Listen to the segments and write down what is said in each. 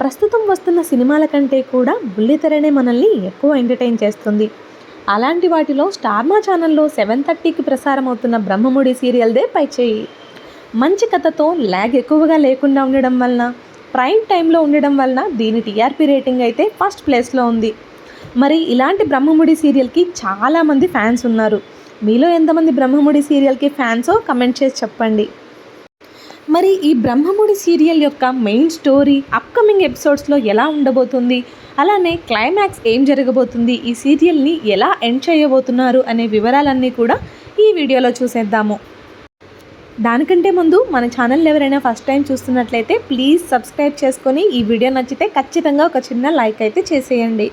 ప్రస్తుతం వస్తున్న సినిమాల కంటే కూడా బుల్లితెరనే మనల్ని ఎక్కువ ఎంటర్టైన్ చేస్తుంది. అలాంటి వాటిలో స్టార్మా ఛానల్లో సెవెన్ థర్టీకి ప్రసారం అవుతున్న బ్రహ్మముడి సీరియల్దే పై చేయి. మంచి కథతో ల్యాగ్ ఎక్కువగా లేకుండా ఉండడం వలన ప్రైమ్ టైంలో ఉండడం వలన దీని టీఆర్పీ రేటింగ్ అయితే ఫస్ట్ ప్లేస్లో ఉంది. మరి ఇలాంటి బ్రహ్మముడి సీరియల్కి చాలామంది ఫ్యాన్స్ ఉన్నారు. మీలో ఎంతమంది బ్రహ్మముడి సీరియల్కి ఫ్యాన్సో కమెంట్ చేసి చెప్పండి. మరి ఈ బ్రహ్మముడి సీరియల్ యొక్క మెయిన్ స్టోరీ అప్కమింగ్ ఎపిసోడ్స్లో ఎలా ఉండబోతుంది? అలానే క్లైమాక్స్ ఏం జరగబోతుంది? ఈ సీరియల్ని ఎలా ఎండ్ చేయబోతున్నారు? అనే వివరాలన్నీ కూడా ఈ వీడియోలో చూసేద్దాము. దానికంటే ముందు మన ఛానల్ ఎవరైనా ఫస్ట్ టైం చూస్తున్నట్లయితే ప్లీజ్ సబ్స్క్రైబ్ చేసుకొని ఈ వీడియో నచ్చితే ఖచ్చితంగా ఒక చిన్న లైక్ అయితే చేసేయండి.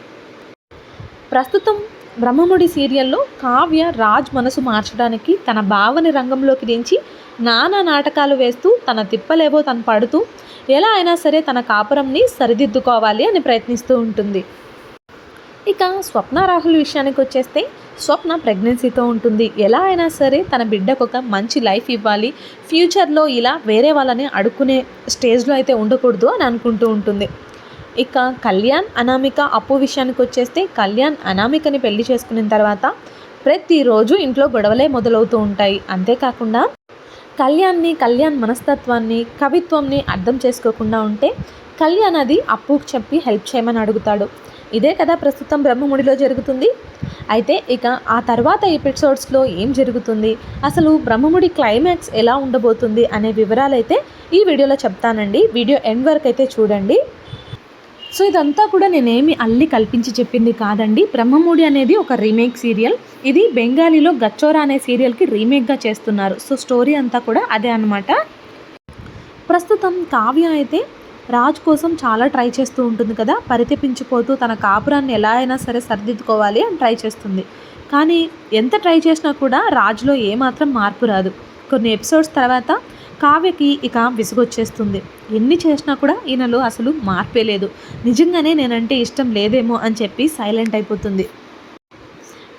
ప్రస్తుతం బ్రహ్మముడి సీరియల్లో కావ్య రాజ్ మనసు మార్చడానికి తన భావని రంగంలోకి దించి నానా నాటకాలు వేస్తూ తన తిప్పలేవో తను పడుతూ ఎలా అయినా సరే తన కాపురంని సరిదిద్దుకోవాలి అని ప్రయత్నిస్తూ ఉంటుంది. ఇక స్వప్న రాహుల్ విషయానికి వచ్చేస్తే స్వప్న ప్రెగ్నెన్సీతో ఉంటుంది. ఎలా అయినా సరే తన బిడ్డకు ఒక మంచి లైఫ్ ఇవ్వాలి. ఫ్యూచర్లో ఇలా వేరే వాళ్ళని అడుక్కునే స్టేజ్లో అయితే ఉండకూడదు అని అనుకుంటూ ఉంటుంది. ఇక కళ్యాణ్ అనామిక అప్పు విషయానికి వచ్చేస్తే కళ్యాణ్ అనామికని పెళ్ళి చేసుకున్న తర్వాత ప్రతిరోజు ఇంట్లో గొడవలే మొదలవుతూ ఉంటాయి. అంతేకాకుండా కళ్యాణ్ని కళ్యాణ్ మనస్తత్వాన్ని కవిత్వంని అర్థం చేసుకోకుండా ఉంటే కళ్యాణ్ అది అప్పుకు చెప్పి హెల్ప్ చేయమని అడుగుతాడు. ఇదే కదా ప్రస్తుతం బ్రహ్మముడిలో జరుగుతుంది. అయితే ఇక ఆ తర్వాత ఎపిసోడ్స్లో ఏం జరుగుతుంది? అసలు బ్రహ్మముడి క్లైమాక్స్ ఎలా ఉండబోతుంది? అనే వివరాలు అయితే ఈ వీడియోలో చెప్తానండి. వీడియో ఎండ్ వరకు అయితే చూడండి. సో ఇదంతా కూడా నేనేమి అల్లి కల్పించి చెప్పింది కాదండి. బ్రహ్మముడి అనేది ఒక రీమేక్ సీరియల్. ఇది బెంగాలీలో గచ్చోరా అనే సీరియల్కి రీమేక్గా చేస్తున్నారు. సో స్టోరీ అంతా కూడా అదే అనమాట ప్రస్తుతం కావ్య అయితే రాజ్ కోసం చాలా ట్రై చేస్తూ ఉంటుంది కదా. పరితెపించిపోతూ తన కాపురాన్ని ఎలా అయినా సరే సరిదిద్దుకోవాలి అని ట్రై చేస్తుంది. కానీ ఎంత ట్రై చేసినా కూడా రాజ్లో ఏమాత్రం మార్పు రాదు. కొన్ని ఎపిసోడ్స్ తర్వాత కావ్యకి ఇక విసుగొచ్చేస్తుంది. ఎన్ని చేసినా కూడా ఈయనలో అసలు మార్పే లేదు. నిజంగానే నేనంటే ఇష్టం లేదేమో అని చెప్పి సైలెంట్ అయిపోతుంది.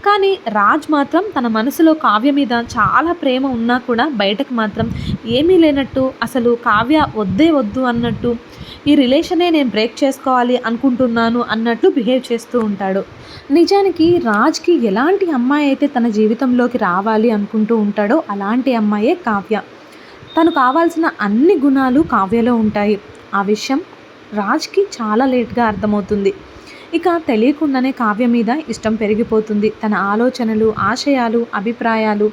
కానీ రాజ్ మాత్రం తన మనసులో కావ్య మీద చాలా ప్రేమ ఉన్నా కూడా బయటకు మాత్రం ఏమీ లేనట్టు అసలు కావ్య వద్దే వద్దు అన్నట్టు ఈ రిలేషనే నేను బ్రేక్ చేసుకోవాలి అనుకుంటున్నాను అన్నట్టు బిహేవ్ చేస్తూ ఉంటాడు. నిజానికి రాజ్కి ఎలాంటి అమ్మాయి అయితే తన జీవితంలోకి రావాలి అనుకుంటూ ఉంటాడో అలాంటి అమ్మాయే కావ్య. తను కావాల్సిన అన్ని గుణాలు కావ్యలో ఉంటాయి. ఆ విషయం రాజ్కి చాలా లేట్గా అర్థమవుతుంది. ఇక తెలియకుండానే కావ్య మీద ఇష్టం పెరిగిపోతుంది. తన ఆలోచనలు ఆశయాలు అభిప్రాయాలు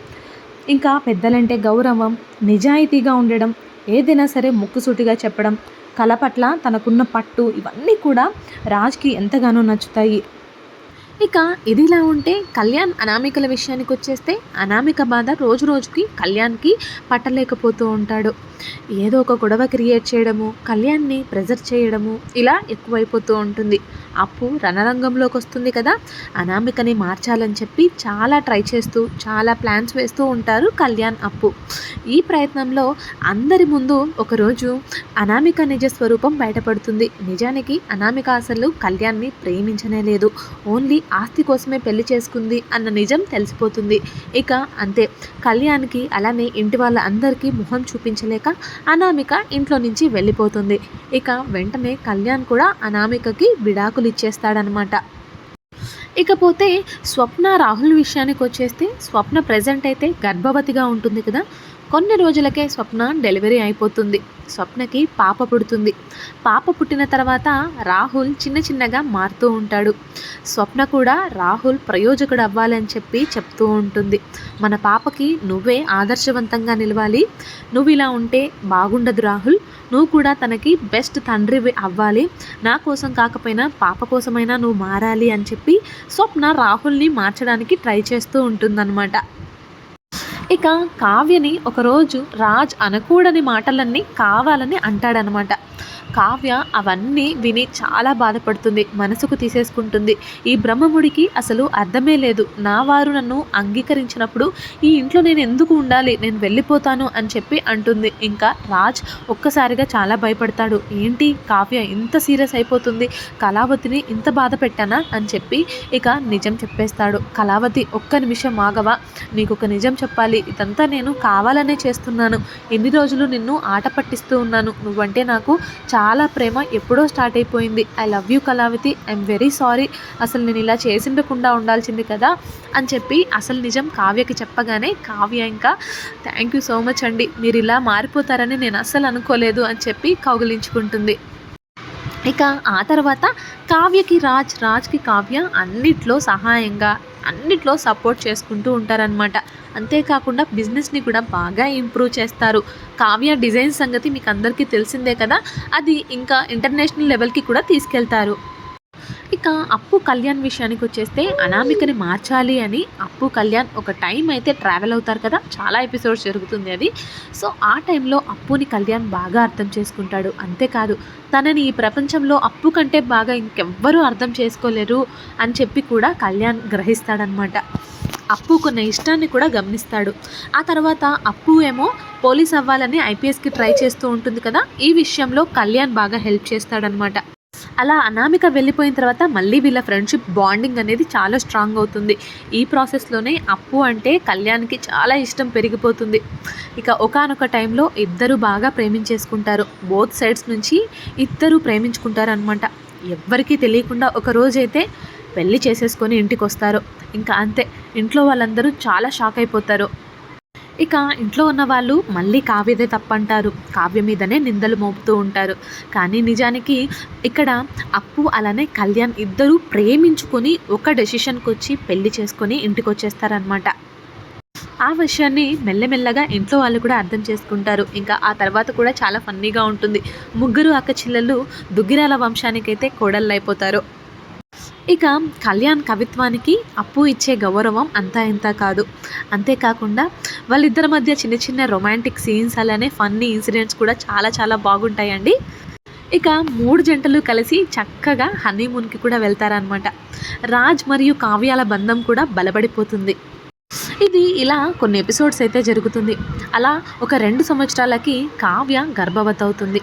ఇంకా పెద్దలంటే గౌరవం నిజాయితీగా ఉండడం ఏదైనా సరే ముక్కుసూటిగా చెప్పడం కళ పట్ల తనకున్న పట్టు ఇవన్నీ కూడా రాజ్కి ఎంతగానో నచ్చుతాయి. ఇక ఇదిలా ఉంటే కళ్యాణ్ అనామికల విషయానికి వచ్చేస్తే అనామిక బాధ రోజు రోజుకి కళ్యాణ్కి పట్టలేకపోతూ ఉంటాడు. ఏదో ఒక గొడవ క్రియేట్ చేయడము కళ్యాణ్ని ప్రెజర్ చేయడము ఇలా ఎక్కువైపోతూ ఉంటుంది. అప్పు రణరంగంలోకి వస్తుంది కదా అనామికని మార్చాలని చెప్పి చాలా ట్రై చేస్తూ చాలా ప్లాన్స్ వేస్తూ ఉంటారు కళ్యాణ్ అప్పు. ఈ ప్రయత్నంలో అందరి ముందు ఒకరోజు అనామిక నిజ స్వరూపం బయటపడుతుంది. నిజానికి అనామిక అసలు కళ్యాణ్ని ప్రేమించనే లేదు. ఓన్లీ ఆస్తి కోసమే పెళ్ళి చేసుకుంది అన్న నిజం తెలిసిపోతుంది. ఇక అంతే. కళ్యాణ్కి అలానే ఇంటి వాళ్ళ అందరికీ మొహం చూపించలేక అనామిక ఇంట్లో నుంచి వెళ్ళిపోతుంది. ఇక వెంటనే కళ్యాణ్ కూడా అనామికకి విడాకులు ఇచ్చేస్తాడనమాట ఇకపోతే స్వప్న రాహుల్ విషయానికి వచ్చేస్తే స్వప్న ప్రజెంట్ అయితే గర్భవతిగా ఉంటుంది కదా. కొన్ని రోజులకే స్వప్న డెలివరీ అయిపోతుంది. స్వప్నకి పాప పుడుతుంది. పాప పుట్టిన తర్వాత రాహుల్ చిన్న చిన్నగా మారుతూ ఉంటాడు. స్వప్న కూడా రాహుల్ ప్రయోజకుడు అవ్వాలని చెప్పి చెప్తూ ఉంటుంది. మన పాపకి నువ్వే ఆదర్శవంతంగా నిలవాలి. నువ్వు ఇలా ఉంటే బాగుండదు రాహుల్. నువ్వు కూడా తనకి బెస్ట్ తండ్రి అవ్వాలి. నా కోసం కాకపోయినా పాప కోసమైనా నువ్వు మారాలి అని చెప్పి స్వప్న రాహుల్ని మార్చడానికి ట్రై చేస్తూ ఉంటుందన్నమాట. ఇక కావ్యని ఒకరోజు రాజ్ అనకూడని మాటలన్నీ కావాలని అంటాడనమాట. కావ్య అవన్నీ విని చాలా బాధపడుతుంది మనసుకు తీసేసుకుంటుంది. ఈ బ్రహ్మముడికి అసలు అర్థమే లేదు. నా వారు నన్ను అంగీకరించినప్పుడు ఈ ఇంట్లో నేను ఎందుకు ఉండాలి? నేను వెళ్ళిపోతాను అని చెప్పి అంటుంది. ఇంకా రాజ్ ఒక్కసారిగా చాలా భయపడతాడు. ఏంటి? కావ్య ఇంత సీరియస్ అయిపోతుంది. కళావతిని ఇంత బాధ పెట్టానా? అని చెప్పి ఇక నిజం చెప్పేస్తాడు. కళావతి ఒక్క నిమిషం ఆగవా? నీకు ఒక నిజం చెప్పాలి. ఇదంతా నేను కావాలనే చేస్తున్నాను. ఎన్ని రోజులు నిన్ను ఆట పట్టిస్తూ ఉన్నాను. నువ్వంటే నాకు చాలా ప్రేమ ఎప్పుడో స్టార్ట్ అయిపోయింది. I love you Kalavathi. I'm very sorry అసలు నేను ఇలా చేసిండకుండా ఉండాల్సింది కదా అని చెప్పి అసలు నిజం కావ్యకి చెప్పగానే కావ్య ఇంకా థ్యాంక్ యూ సో మచ్ అండి. మీరు ఇలా మారిపోతారని నేను అస్సలు అనుకోలేదు అని చెప్పి కౌగిలించుకుంటుంది. ఇక ఆ తర్వాత కావ్యకి రాజ్ రాజ్కి కావ్య అన్నిట్లో సహాయంగా అన్నిట్లో సపోర్ట్ చేసుకుంటూ ఉంటారనమాట అంతేకాకుండా బిజినెస్ని కూడా బాగా ఇంప్రూవ్ చేస్తారు. కావ్య డిజైన్ సంగతి మీకు అందరికీ తెలిసిందే కదా? అది ఇంకా ఇంటర్నేషనల్ లెవెల్కి కూడా తీసుకెళ్తారు. ఇక అప్పు కళ్యాణ్ విషయానికి వచ్చేస్తే అనామికని మార్చాలి అని అప్పు కళ్యాణ్ ఒక టైం అయితే ట్రావెల్ అవుతారు కదా చాలా ఎపిసోడ్స్ జరుగుతుంది అది. సో ఆ టైంలో అప్పుని కళ్యాణ్ బాగా అర్థం చేసుకుంటాడు. అంతేకాదు తనని ఈ ప్రపంచంలో అప్పు కంటే బాగా ఇంకెవ్వరూ అర్థం చేసుకోలేరు అని చెప్పి కూడా కళ్యాణ్ గ్రహిస్తాడనమాట. అప్పు కొన్న ఇష్టాన్ని కూడా గమనిస్తాడు. ఆ తర్వాత అప్పు ఏమో పోలీస్ అవ్వాలని ఐపీఎస్కి ట్రై చేస్తూ ఉంటుంది కదా ఈ విషయంలో కళ్యాణ్ బాగా హెల్ప్ చేస్తాడనమాట. అలా అనామిక వెళ్ళిపోయిన తర్వాత మళ్ళీ వీళ్ళ ఫ్రెండ్షిప్ బాండింగ్ అనేది చాలా స్ట్రాంగ్ అవుతుంది. ఈ ప్రాసెస్లోనే అప్పు అంటే కళ్యాణ్కి చాలా ఇష్టం పెరిగిపోతుంది. ఇక ఒకనొక టైంలో ఇద్దరు బాగా ప్రేమించేసుకుంటారు. బోత్ సైడ్స్ నుంచి ఇద్దరు ప్రేమించుకుంటారు అనమాట ఎవ్వరికీ తెలియకుండా ఒక రోజైతే చేసేసుకొని ఇంటికి వస్తారు ఇంకా అంతే ఇంట్లో వాళ్ళందరూ చాలా షాక్ అయిపోతారు. ఇక ఇంట్లో ఉన్న వాళ్ళు మళ్ళీ కావ్యదే తప్పంటారు. కావ్య మీదనే నిందలు మోపుతూ ఉంటారు. కానీ నిజానికి ఇక్కడ అప్పు అలానే కళ్యాణ్ ఇద్దరూ ప్రేమించుకొని ఒక డెసిషన్కి వచ్చి పెళ్ళి చేసుకొని ఇంటికి వచ్చేస్తారనమాట ఆ విషయాన్ని మెల్లమెల్లగా ఇంట్లో వాళ్ళు కూడా అర్థం చేసుకుంటారు. ఇంకా ఆ తర్వాత కూడా చాలా ఫన్నీగా ఉంటుంది. ముగ్గురు అక్క చెల్లెళ్ళు దుగ్గిరాల వంశానికైతే కోడళ్ళు అయిపోతారు ఇక కళ్యాణ్ కవిత్వానికి అప్పు ఇచ్చే గౌరవం అంతా ఇంత కాదు. అంతేకాకుండా వాళ్ళిద్దరి మధ్య చిన్న చిన్న రొమాంటిక్ సీన్స్ అలానే ఫన్నీ ఇన్సిడెంట్స్ కూడా చాలా చాలా బాగుంటాయండి. ఇక మూడు జంటలు కలిసి చక్కగా హనీమూన్కి కూడా వెళ్తారనమాట రాజ్ మరియు కావ్యాల బంధం కూడా బలపడిపోతుంది. ఇది ఇలా కొన్ని ఎపిసోడ్స్ అయితే జరుగుతుంది. అలా ఒక రెండు సంవత్సరాలకి కావ్య గర్భవతి అవుతుంది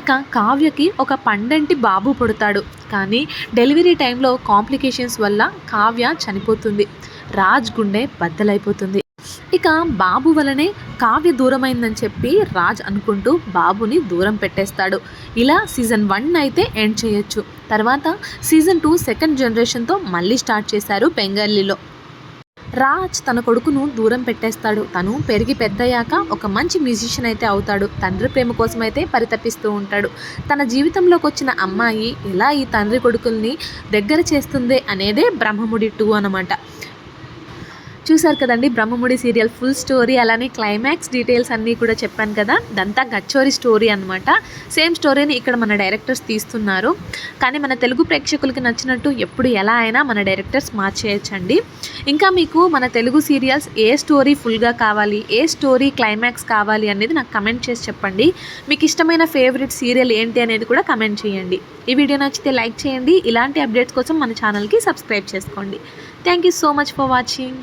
ఇక కావ్యకి ఒక పండంటి బాబు పుడతాడు. కానీ డెలివరీ టైంలో కాంప్లికేషన్స్ వల్ల కావ్య చనిపోతుంది. రాజ్ గుండె బద్దలైపోతుంది. ఇక బాబు వలనే కావ్య దూరమైందని చెప్పి రాజ్ అనుకుంటూ బాబుని దూరం పెట్టేస్తాడు. ఇలా సీజన్ వన్ అయితే ఎండ్ చేయొచ్చు. తర్వాత సీజన్ టూ సెకండ్ జనరేషన్తో మళ్ళీ స్టార్ట్ చేశారు బెంగాలీలో రాజ్ తన కొడుకును దూరం పెట్టేస్తాడు. తను పెరిగి పెద్దయ్యాక ఒక మంచి మ్యూజిషియన్ అయితే అవుతాడు. తండ్రి ప్రేమ కోసం అయితే పరితపిస్తూ ఉంటాడు. తన జీవితంలోకి వచ్చిన అమ్మాయి ఎలా ఈ తండ్రి కొడుకుల్ని దగ్గర చేస్తుంది అనేదే బ్రహ్మముడి టూ అనమాట చూసారు కదండి బ్రహ్మముడి సీరియల్ ఫుల్ స్టోరీ అలానే క్లైమాక్స్ డీటెయిల్స్ అన్నీ కూడా చెప్పాను కదా. దంతా గచ్చోరి స్టోరీ అనమాట సేమ్ స్టోరీని ఇక్కడ మన డైరెక్టర్స్ తీస్తున్నారు. కానీ మన తెలుగు ప్రేక్షకులకి నచ్చినట్టు ఎప్పుడు ఎలా అయినా మన డైరెక్టర్స్ మార్చేయచ్చండి. ఇంకా మీకు మన తెలుగు సీరియల్స్ ఏ స్టోరీ ఫుల్గా కావాలి ఏ స్టోరీ క్లైమాక్స్ కావాలి అనేది నాకు కమెంట్ చేసి చెప్పండి. మీకు ఇష్టమైన ఫేవరెట్ సీరియల్ ఏంటి అనేది కూడా కమెంట్ చేయండి. ఈ వీడియో నచ్చితే లైక్ చేయండి. ఇలాంటి అప్డేట్స్ కోసం మన ఛానల్కి సబ్స్క్రైబ్ చేసుకోండి. Thank you so much for watching